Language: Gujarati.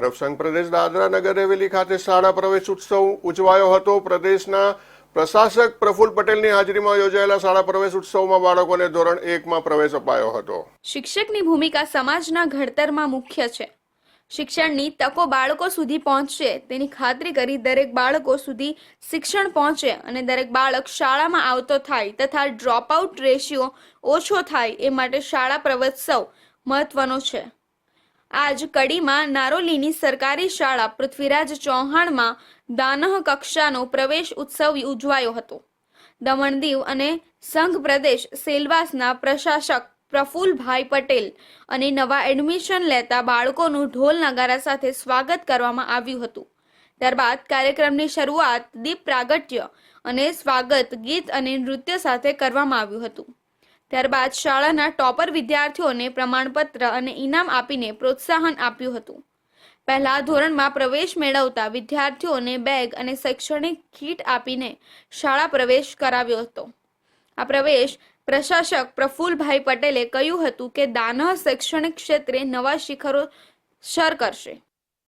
સંઘ પ્રદેશ દાદરા નગર હવેલી ખાતે શાળા પ્રવેશ ઉત્સવ ઉજવાયો હતો. પ્રદેશના પ્રશાસક પ્રફુલ પટેલની હાજરીમાં યોજાયેલા શાળા પ્રવેશ ઉત્સવમાં બાળકોને ધોરણ એકમાં પ્રવેશ અપાયો હતો. શિક્ષકની ભૂમિકા સમાજના ઘડતરમાં મુખ્ય છે. શિક્ષણની તકો બાળકો સુધી પહોંચશે. તેની ખાતરી કરી દરેક બાળકો સુધી શિક્ષણ પહોંચે અને દરેક બાળક શાળામાં આવતો થાય તથા ડ્રોપઆઉટ રેશિયો ઓછો થાય એ માટે શાળા પ્રવેશોત્સવ મહત્વનો છે. આજ કડીમાં નારોલીની સરકારી શાળા પૃથ્વીરાજ ચૌહાણમાં દાનહ કક્ષાનો પ્રવેશ ઉત્સવ ઉજવાયો હતો. દમણ દીવ અને સંઘ પ્રદેશ સેલવાસના પ્રશાસક પ્રફુલભાઈ પટેલ અને નવા એડમિશન લેતા બાળકોનું ઢોલ નગારા સાથે સ્વાગત કરવામાં આવ્યું હતું. ત્યારબાદ કાર્યક્રમની શરૂઆત દીપ પ્રાગટ્ય અને સ્વાગત ગીત અને નૃત્ય સાથે કરવામાં આવ્યું હતું. ત્યારબાદ શાળાના ટોપર વિદ્યાર્થીઓને પ્રમાણપત્ર અને ઇનામ આપીને પ્રોત્સાહન આપ્યું હતું. પહેલા ધોરણમાં પ્રવેશ મેળવતા વિદ્યાર્થીઓને બેગ અને શૈક્ષણિક કીટ આપીને શાળા પ્રવેશ કરાવ્યો હતો. આ પ્રવેશ પ્રશાસક પ્રફુલભાઈ પટેલે કહ્યું હતું કે દાનહ શૈક્ષણિક ક્ષેત્રે નવા શિખરો સર કરશે.